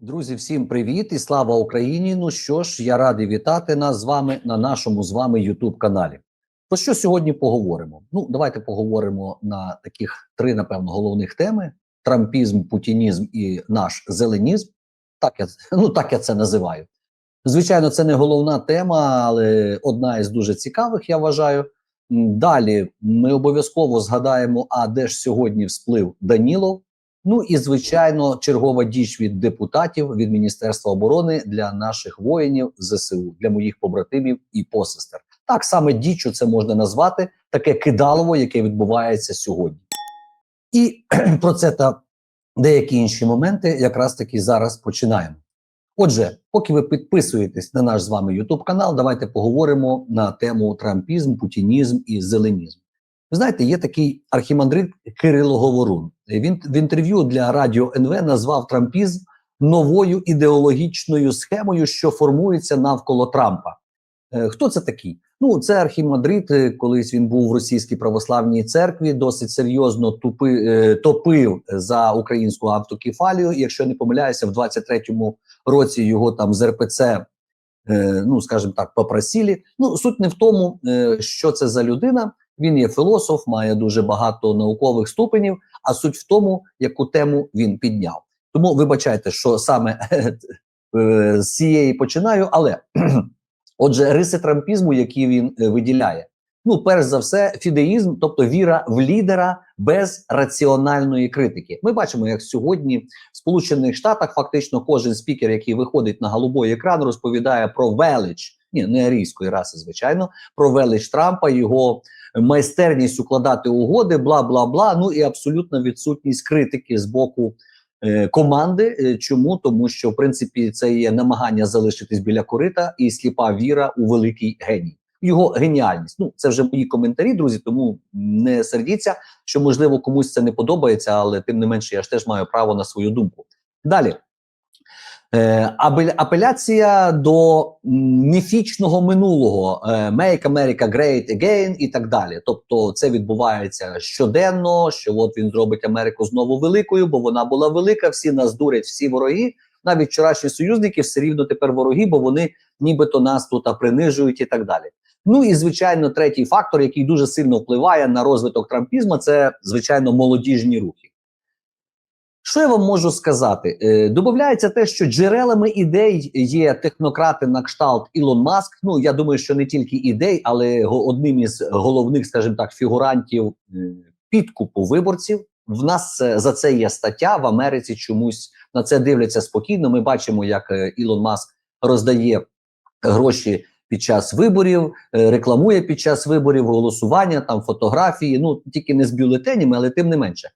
Друзі, всім привіт і слава Україні! Ну що ж, я радий вітати нас з вами на нашому з вами youtube каналі. Про що сьогодні поговоримо? Ну, давайте поговоримо на таких три, напевно, головних теми: трампізм, путінізм і наш зеленізм. Так я ну так я це називаю. Звичайно, це не головна тема, але одна із дуже цікавих, я вважаю. Далі ми обов'язково згадаємо, а де ж сьогодні всплив Данілов. Ну і звичайно, чергова діч від депутатів від Міністерства оборони для наших воїнів ЗСУ, для моїх побратимів і посестер. Так саме дічу це можна назвати таке кидалово, яке відбувається сьогодні. І про це та деякі інші моменти якраз таки зараз починаємо. Отже, поки ви підписуєтесь на наш з вами YouTube канал, давайте поговоримо на тему трампізм, путінізм і зеленізм. Ви знаєте, є такий архімандрит Кирило Говорун. Він в інтерв'ю для радіо НВ назвав трампізм новою ідеологічною схемою, що формується навколо Трампа. Е, Хто це такий? Ну, це архімандрит. е, Колись він був в російській православній церкві, досить серйозно тупи, е, топив за українську автокефалію. Якщо не помиляюся, в 23-му році його там з РПЦ, ну скажімо так, попросили. Ну, суть не в тому, що це за людина. Він є філософ, має дуже багато наукових ступенів, а суть в тому, яку тему він підняв. Тому вибачайте, що саме е, з цієї починаю, але отже, риси трампізму, які він е, виділяє. Ну, перш за все, фідеїзм, тобто віра в лідера без раціональної критики. Ми бачимо, як сьогодні в Сполучених Штатах фактично кожен спікер, який виходить на голубой екран, розповідає про велич, ні, не арійської раси, звичайно, про велич Трампа, його майстерність укладати угоди, бла бла бла. Ну і абсолютна відсутність критики з боку е, команди. Е, Чому? Тому що в принципі це є намагання залишитись біля корита і сліпа віра у великий геній. Його геніальність. Ну це вже мої коментарі, друзі. Тому не сердіться, що можливо комусь це не подобається, але тим не менше я ж теж маю право на свою думку. Далі. Е, апеляція до міфічного минулого е, Make America Great Again і так далі. Тобто, це відбувається щоденно. Що от він зробить Америку знову великою, бо вона була велика. Всі нас дурять, всі вороги. Навіть вчорашні союзники все рівно тепер вороги, бо вони нібито нас тут принижують і так далі. Ну і звичайно, третій фактор, який дуже сильно впливає на розвиток трампізму, це звичайно молодіжні рухи. Що я вам можу сказати? Е, те, що джерелами ідей є технократи на кшталт Ілон Маск. Ну я думаю, що не тільки ідей, але одним із головних, скажімо так, фігурантів е, підкупу виборців. В нас е, за це є стаття в Америці. Чомусь на це дивляться спокійно. Ми бачимо, як е, Ілон Маск роздає гроші під час виборів, рекламує під час виборів голосування, там фотографії. Ну тільки не з бюлетенями, але тим не менше.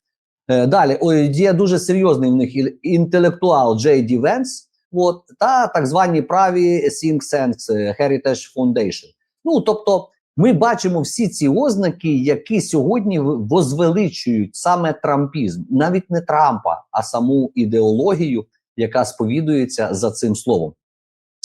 Е, Далі є дуже серйозний в них інтелектуал Джей Ді Венс, от, та так звані праві Think Sense е, Heritage Foundation. Ну тобто, ми бачимо всі ці ознаки, які сьогодні возвеличують саме трампізм, навіть не Трампа, а саму ідеологію, яка сповідується за цим словом.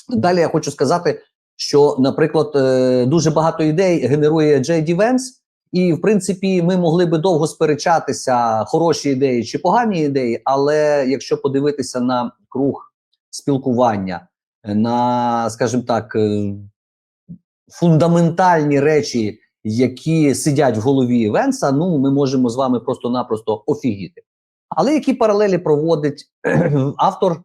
Далі я хочу сказати, що, наприклад, е, дуже багато ідей генерує Джей Ді Венс, і в принципі ми могли би довго сперечатися, хороші ідеї чи погані ідеї. Але якщо подивитися на круг спілкування, е, на, скажімо так, е, фундаментальні речі, які сидять в голові Венса, ну ми можемо з вами просто-напросто офігіти. Але які паралелі проводить автор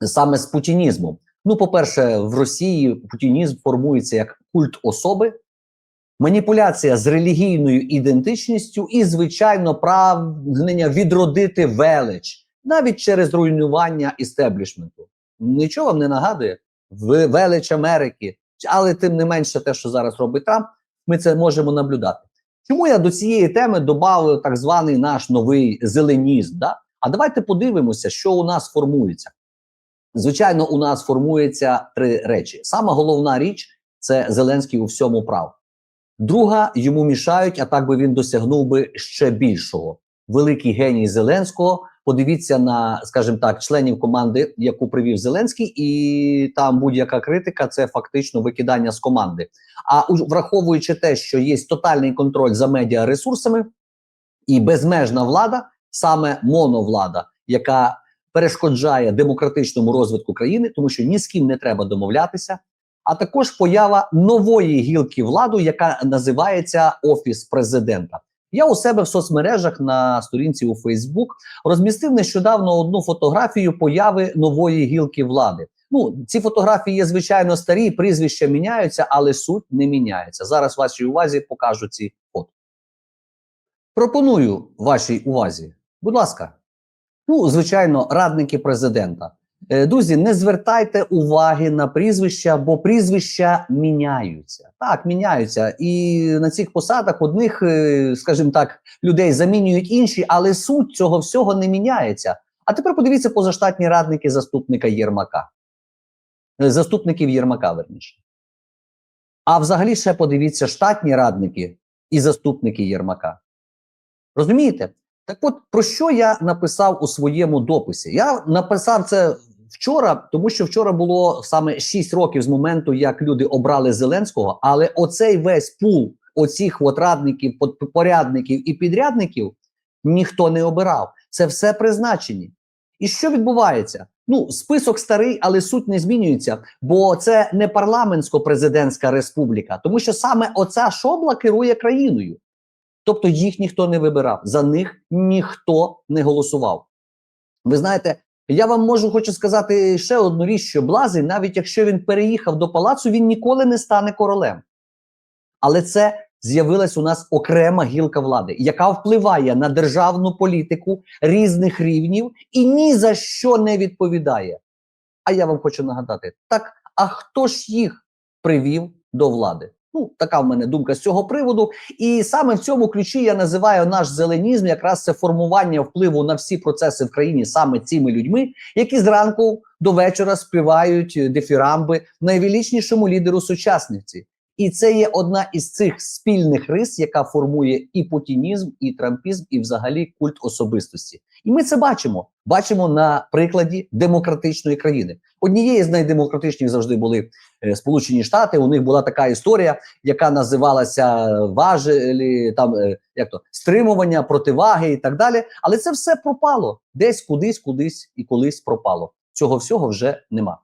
саме з путінізмом? Ну, по-перше, в Росії путінізм формується як культ особи, маніпуляція з релігійною ідентичністю і, звичайно, прагнення відродити велич навіть через руйнування істеблішменту. Нічого вам не нагадує велич Америки, але тим не менше, те, що зараз робить Трамп, ми це можемо наблюдати. Чому я до цієї теми додав так званий наш новий зеленізм? Да? А давайте подивимося, що у нас формується. Звичайно, у нас формується три речі. Сама головна річ це Зеленський у всьому прав. Друга йому мішають, а так би він досягнув би ще більшого. Великий геній Зеленського. Подивіться на, скажімо так, членів команди, яку привів Зеленський, і там будь-яка критика це фактично викидання з команди. А враховуючи те, що є тотальний контроль за медіаресурсами і безмежна влада, саме моновлада, яка перешкоджає демократичному розвитку країни, тому що ні з ким не треба домовлятися. А також поява нової гілки влади, яка називається Офіс президента. Я у себе в соцмережах на сторінці у Фейсбук розмістив нещодавно одну фотографію появи нової гілки влади. Ну, ці фотографії є звичайно старі, прізвища міняються, але суть не міняється. Зараз вашій увазі покажу ці фото. Пропоную вашій увазі, будь ласка. Ну, звичайно, радники президента. Е, Друзі, не звертайте уваги на прізвища, бо прізвища міняються. Так, міняються. І на цих посадах одних, е, скажімо так, людей замінюють інші, але суть цього всього не міняється. А тепер подивіться позаштатні радники заступника Єрмака. Е, Заступників Єрмака, верніше. А взагалі ще подивіться штатні радники і заступники Єрмака. Розумієте? Так от про що я написав у своєму дописі? Я написав це вчора, тому що вчора було саме 6 років з моменту, як люди обрали Зеленського. Але оцей весь пул оцих от радників, порядників і підрядників ніхто не обирав. Це все призначені. І що відбувається? Ну, список старий, але суть не змінюється, бо це не парламентсько-президентська республіка, тому що саме оця шобла керує країною. Тобто їх ніхто не вибирав, за них ніхто не голосував. Ви знаєте, я вам можу хочу сказати ще одну річ, що Блазий, навіть якщо він переїхав до палацу, він ніколи не стане королем. Але це з'явилась у нас окрема гілка влади, яка впливає на державну політику різних рівнів і ні за що не відповідає. А я вам хочу нагадати: так, а хто ж їх привів до влади? Ну, така в мене думка з цього приводу. І саме в цьому ключі я називаю наш зеленізм, якраз це формування впливу на всі процеси в країні саме цими людьми, які зранку до вечора співають дифірамби найвеличнішому лідеру сучасниці. І це є одна із цих спільних рис, яка формує і путінізм, і трампізм, і взагалі культ особистості. І ми це бачимо. Бачимо на прикладі демократичної країни. Однією з найдемократичніших завжди були е, Сполучені Штати. У них була така історія, яка називалася важелі, там е, як то стримування, противаги і так далі. Але це все пропало десь, кудись, кудись і колись пропало. Цього всього вже нема.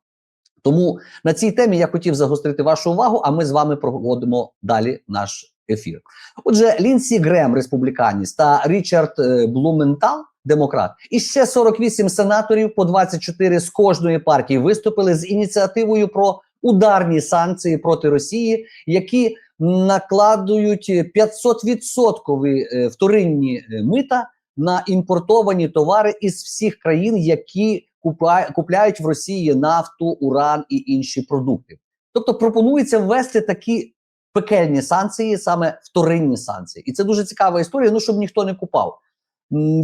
Тому на цій темі я хотів загострити вашу увагу, а ми з вами проводимо далі наш ефір. Отже, Лінсі Грем, республіканець, та Річард е, Блументал, демократ, і ще 48 сенаторів по 24 з кожної партії виступили з ініціативою про ударні санкції проти Росії, які накладують 500% е, вторинні е, мита на імпортовані товари із всіх країн, які купляють в Росії нафту, уран і інші продукти. Тобто пропонується ввести такі пекельні санкції, саме вторинні санкції, і це дуже цікава історія. Ну щоб ніхто не купав.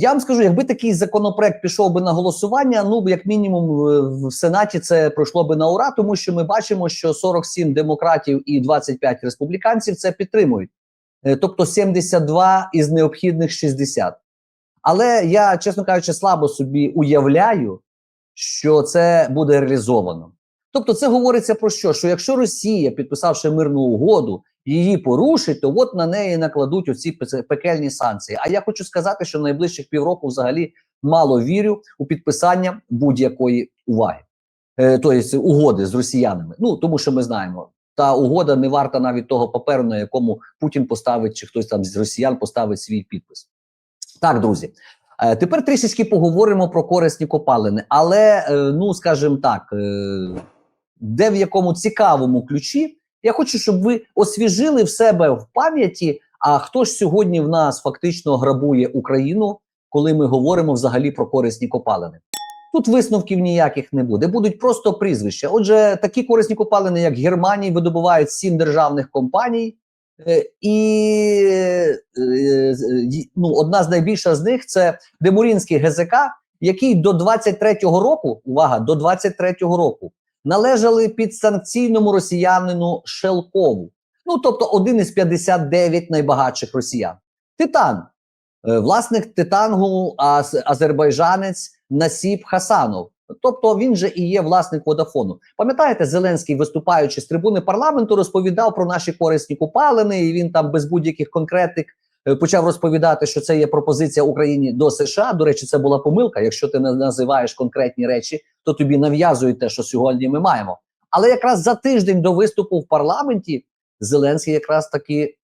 Я вам скажу, якби такий законопроект пішов би на голосування, ну як мінімум в- в Сенаті це пройшло би на ура, тому що ми бачимо, що 47 демократів і 25 республіканців це підтримують, Е, тобто 72 із необхідних 60. Але я, чесно кажучи, слабо собі уявляю, що це буде реалізовано. Тобто, це говориться про що? Що якщо Росія, підписавши мирну угоду, її порушить, то от на неї накладуть оці пекельні санкції. А я хочу сказати, що найближчих півроку взагалі мало вірю у підписання будь-якої уваги, е, тобто угоди з росіянами. Ну тому що ми знаємо, та угода не варта навіть того паперу, на якому Путін поставить чи хтось там з росіян поставить свій підпис. Так, друзі. Е, Тепер трішечки поговоримо про корисні копалини, але е, ну скажімо так, е, де в якому цікавому ключі. Я хочу, щоб ви освіжили в себе в пам'яті. А хто ж сьогодні в нас фактично грабує Україну, коли ми говоримо взагалі про корисні копалини? Тут висновків ніяких не буде, будуть просто прізвища. Отже, такі корисні копалини, як Германії, видобувають сім державних компаній, Е, і е, е, ну, одна з найбільших з них це Демурінський ГЗК, який до 23-го року, увага, до 23-го року належали під санкційному росіянину Шелкову. Ну, тобто один із 59 найбагатших росіян. Титан, е, власник Титангу, азербайджанець Насіб Хасанов. Тобто він же і є власник Водафону. Пам'ятаєте, Зеленський, виступаючи з трибуни парламенту, розповідав про наші корисні купалини, і він там без будь-яких конкретик е, почав розповідати, що це є пропозиція Україні до США. До речі, це була помилка. Якщо ти не називаєш конкретні речі, то тобі нав'язують те, що сьогодні ми маємо. Але якраз за тиждень до виступу в парламенті Зеленський якраз таки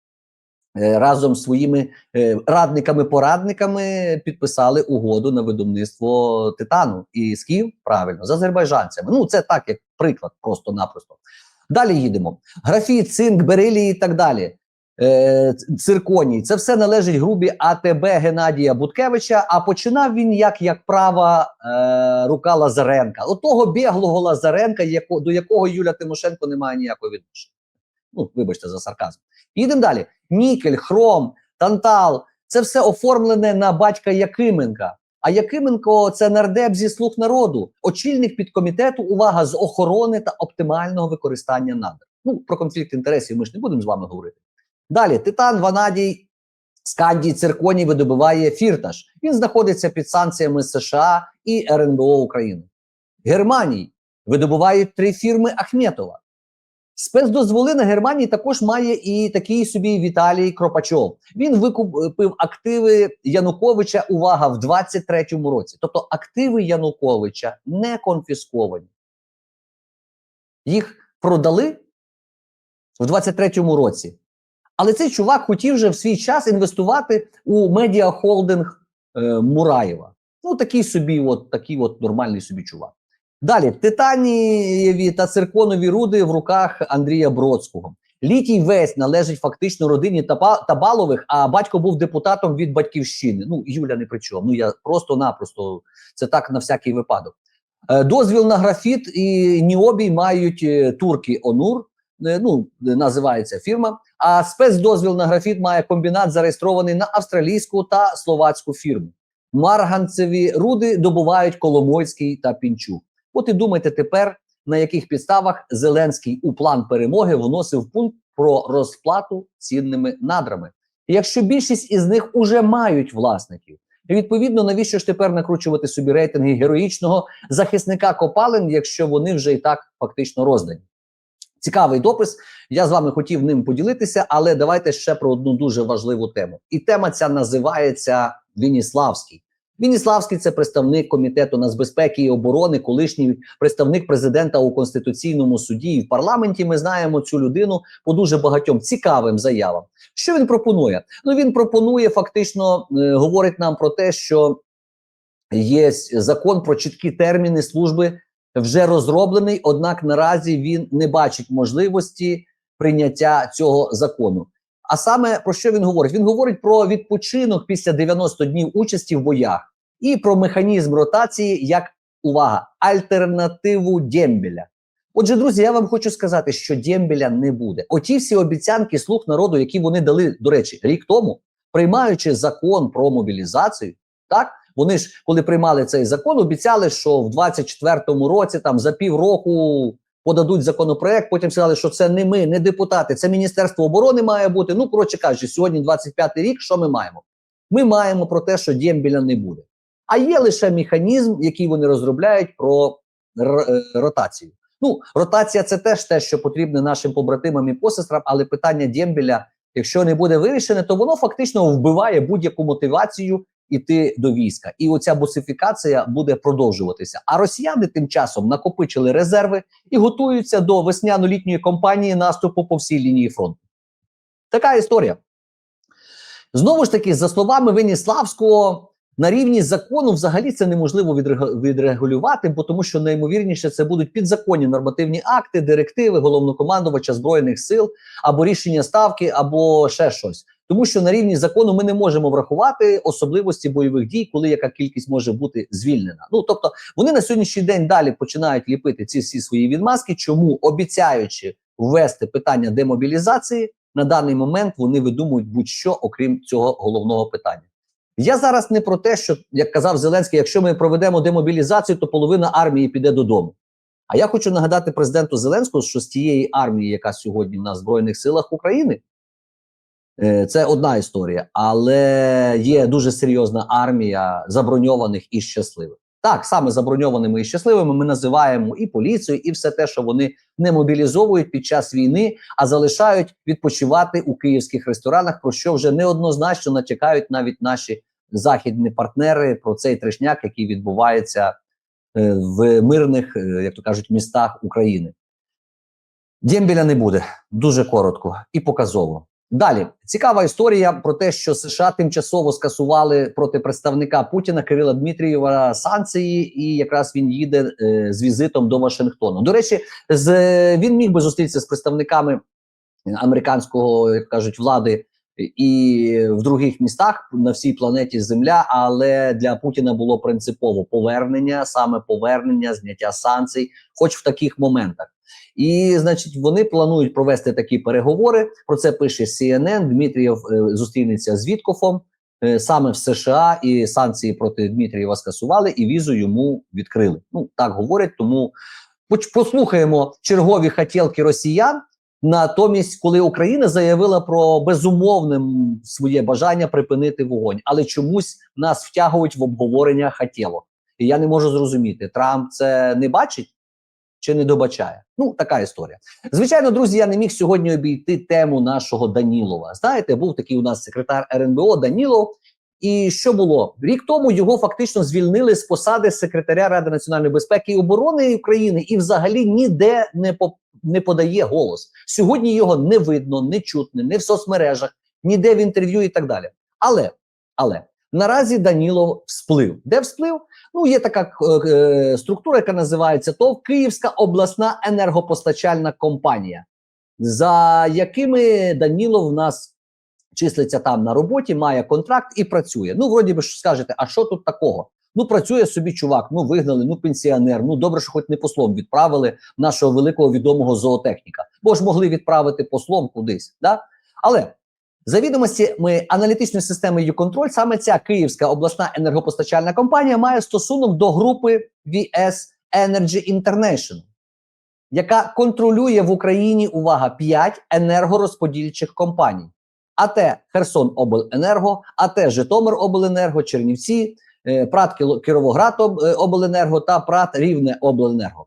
е, разом з своїми е, радниками-порадниками підписали угоду на видобництво титану і з Київ правильно з азербайджанцями. Ну це так, як приклад, просто-напросто. Далі їдемо. Графіт, цинк, берилій і так далі. Е, цирконій. Це все належить групі АТБ Геннадія Буткевича. А починав він як, як права е, рука Лазаренка. Отого біглого Лазаренка, яко, до якого Юля Тимошенко не має ніякого відношення. Ну, вибачте за сарказм. Їдемо далі: нікель, хром, тантал. Це все оформлене на батька Якименка. А Якименко це нардеп зі слуг народу, очільник підкомітету. Увага з охорони та оптимального використання надр. Ну про конфлікт інтересів ми ж не будемо з вами говорити. Далі титан, ванадій, скандій, цирконій видобуває фірташ. Він знаходиться під санкціями США і РНБО України. Германії видобувають три фірми Ахметова. Спецдозволи на Германії також має і такий собі Віталій Кропачов. Він викупив активи Януковича. Увага в 23-му році. Тобто активи Януковича не конфісковані. Їх продали в 23-му році. Але цей чувак хотів вже в свій час інвестувати у медіахолдинг е, Мураєва. Ну, такий собі, от такий от нормальний собі чувак. Далі титанієві та цирконові руди в руках Андрія Бродського. Літій весь належить фактично родині Табалових, а батько був депутатом від батьківщини. Ну, Юля не при чому. Ну я просто-напросто це так на всякий випадок. Е, дозвіл на графіт і Ніобій мають е, турки Онур. Е, Ну, називається фірма. А спецдозвіл на графіт має комбінат, зареєстрований на австралійську та словацьку фірму. Марганцеві руди добувають Коломойський та Пінчук. От і думайте тепер, на яких підставах Зеленський у план перемоги вносив пункт про розплату цінними надрами. Якщо більшість із них уже мають власників, відповідно, навіщо ж тепер накручувати собі рейтинги героїчного захисника копалин, якщо вони вже і так фактично роздані? Цікавий допис. Я з вами хотів ним поділитися, але давайте ще про одну дуже важливу тему. І тема ця називається Вініславський. Вініславський це представник комітету нацбезпеки і оборони, колишній представник президента у конституційному суді і в парламенті. Ми знаємо цю людину по дуже багатьом цікавим заявам. Що він пропонує? Ну він пропонує фактично е, говорить нам про те, що є закон про чіткі терміни служби вже розроблений, однак наразі він не бачить можливості прийняття цього закону. А саме про що він говорить? Він говорить про відпочинок після 90 днів участі в боях і про механізм ротації як увага, альтернативу Дембеля. Отже, друзі, я вам хочу сказати, що Дембеля не буде. Оті всі обіцянки слуг народу, які вони дали, до речі, рік тому, приймаючи закон про мобілізацію, так вони ж, коли приймали цей закон, обіцяли, що в 24-му році, там за півроку подадуть законопроект. Потім сказали, що це не ми, не депутати, це Міністерство оборони має бути. Ну, коротше кажучи, сьогодні 25-й рік. Що ми маємо? Ми маємо про те, що Дембіля не буде. А є лише механізм, який вони розробляють про е, ротацію. Ну, ротація це теж те, що потрібне нашим побратимам і посестрам, але питання Дембіля, якщо не буде вирішене, то воно фактично вбиває будь-яку мотивацію іти до війська. І оця бусифікація буде продовжуватися. А росіяни тим часом накопичили резерви і готуються до весняно-літньої кампанії наступу по всій лінії фронту. Така історія. Знову ж таки, за словами Веніславського, на рівні закону взагалі це неможливо відрег- відрегулювати, бо тому що найімовірніше це будуть підзаконні нормативні акти, директиви головнокомандувача збройних сил або рішення ставки, або ще щось. Тому що на рівні закону ми не можемо врахувати особливості бойових дій, коли яка кількість може бути звільнена. Ну тобто вони на сьогоднішній день далі починають ліпити ці всі свої відмазки. Чому обіцяючи ввести питання демобілізації, на даний момент вони видумують будь-що окрім цього головного питання. Я зараз не про те, що як казав Зеленський, якщо ми проведемо демобілізацію, то половина армії піде додому. А я хочу нагадати президенту Зеленського, що з тієї армії, яка сьогодні в нас в Збройних силах України, е, це одна історія, але є дуже серйозна армія заброньованих і щасливих. Так, саме заброньованими і щасливими ми називаємо і поліцію, і все те, що вони не мобілізовують під час війни, а залишають відпочивати у київських ресторанах, про що вже неоднозначно натякають навіть наші західні партнери про цей трешняк, який відбувається е, в мирних, е, як то кажуть, містах України. Дємбіля не буде дуже коротко і показово. Далі цікава історія про те, що США тимчасово скасували проти представника Путіна Кирила Дмитрієва санкції, і якраз він їде е, з візитом до Вашингтону. До речі, з він міг би зустрітися з представниками американського, як кажуть, влади і в других містах на всій планеті Земля. Але для Путіна було принципово повернення, саме повернення, зняття санкцій, хоч в таких моментах. І, значить, вони планують провести такі переговори. Про це пише CNN. Дмитрієв е, зустрінеться з Віткофом е, саме в США, і санкції проти Дмитрієва скасували, і візу йому відкрили. Ну так говорять. Тому послухаємо чергові хотілки росіян. Натомість, коли Україна заявила про безумовне своє бажання припинити вогонь, але чомусь нас втягують в обговорення хотілок. І я не можу зрозуміти, Трамп це не бачить чи не добачає. Ну, така історія. Звичайно, друзі, я не міг сьогодні обійти тему нашого Данілова. Знаєте, був такий у нас секретар РНБО Данілов. І що було рік тому? Його фактично звільнили з посади секретаря Ради національної безпеки і оборони України, і взагалі ніде не по не подає голос. Сьогодні його не видно, не чутно, не в соцмережах, ніде в інтерв'ю і так далі. Але але наразі Данілов всплив. Де всплив? Ну, є така е, е, структура, яка називається ТОВ Київська обласна енергопостачальна компанія, за якими Данілов в нас числиться там на роботі, має контракт і працює. Ну, вроді би ж скажете, а що тут такого? Ну, працює собі чувак, ну вигнали, ну пенсіонер. Ну добре, що хоч не послом відправили нашого великого відомого зоотехніка, бо ж могли відправити послом кудись. Да? Але за відомостями аналітичної системи «Юконтроль», саме ця Київська обласна енергопостачальна компанія має стосунок до групи VS Energy International, яка контролює в Україні увага 5 енергорозподільчих компаній: АТ Херсон Обленерго, АТ Житомир Обленерго, Чернівці, е, ПРАТ Кіровоград е, Обленерго та ПРАТ Рівне Обленерго.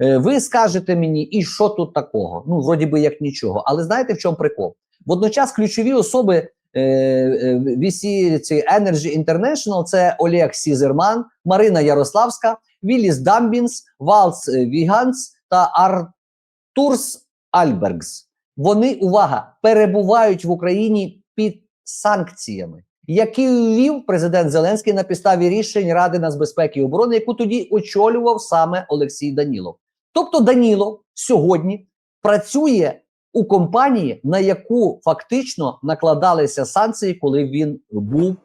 Е, Ви скажете мені, і що тут такого? Ну, вроді би як нічого. Але знаєте, в чому прикол? Водночас ключові особи е, е, VC цієї Energy International – це Олег Сізерман, Марина Ярославська, Віліс Дамбінс, Валц е, Віганс та Артурс Альбергс. Вони, увага, перебувають в Україні під санкціями, які ввів президент Зеленський на підставі рішень Ради нацбезпеки і оборони, яку тоді очолював саме Олексій Данілов. Тобто Данілов сьогодні працює у компанії, на яку фактично накладалися санкції, коли він був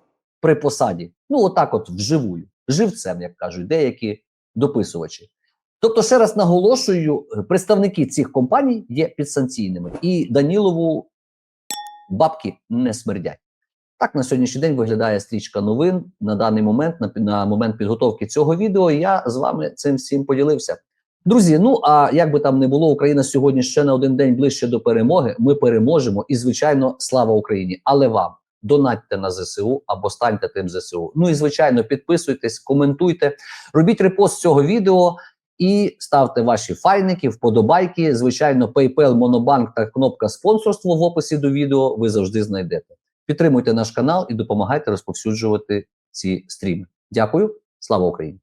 при посаді. Ну, отак, от вживую, живцем, як кажуть, деякі дописувачі. Тобто, ще раз наголошую, представники цих компаній є підсанкційними, і Данілову бабки не смердять. Так на сьогоднішній день виглядає стрічка новин на даний момент, на, на момент підготовки цього відео. Я з вами цим всім поділився. Друзі, ну а як би там не було, Україна сьогодні ще на один день ближче до перемоги. Ми переможемо, і звичайно, слава Україні! Але вам донатьте на ЗСУ або станьте тим ЗСУ. Ну і звичайно, підписуйтесь, коментуйте, робіть репост цього відео і ставте ваші файники, вподобайки. Звичайно, PayPal, Монобанк та кнопка спонсорство в описі до відео ви завжди знайдете. Підтримуйте наш канал і допомагайте розповсюджувати ці стріми. Дякую, слава Україні!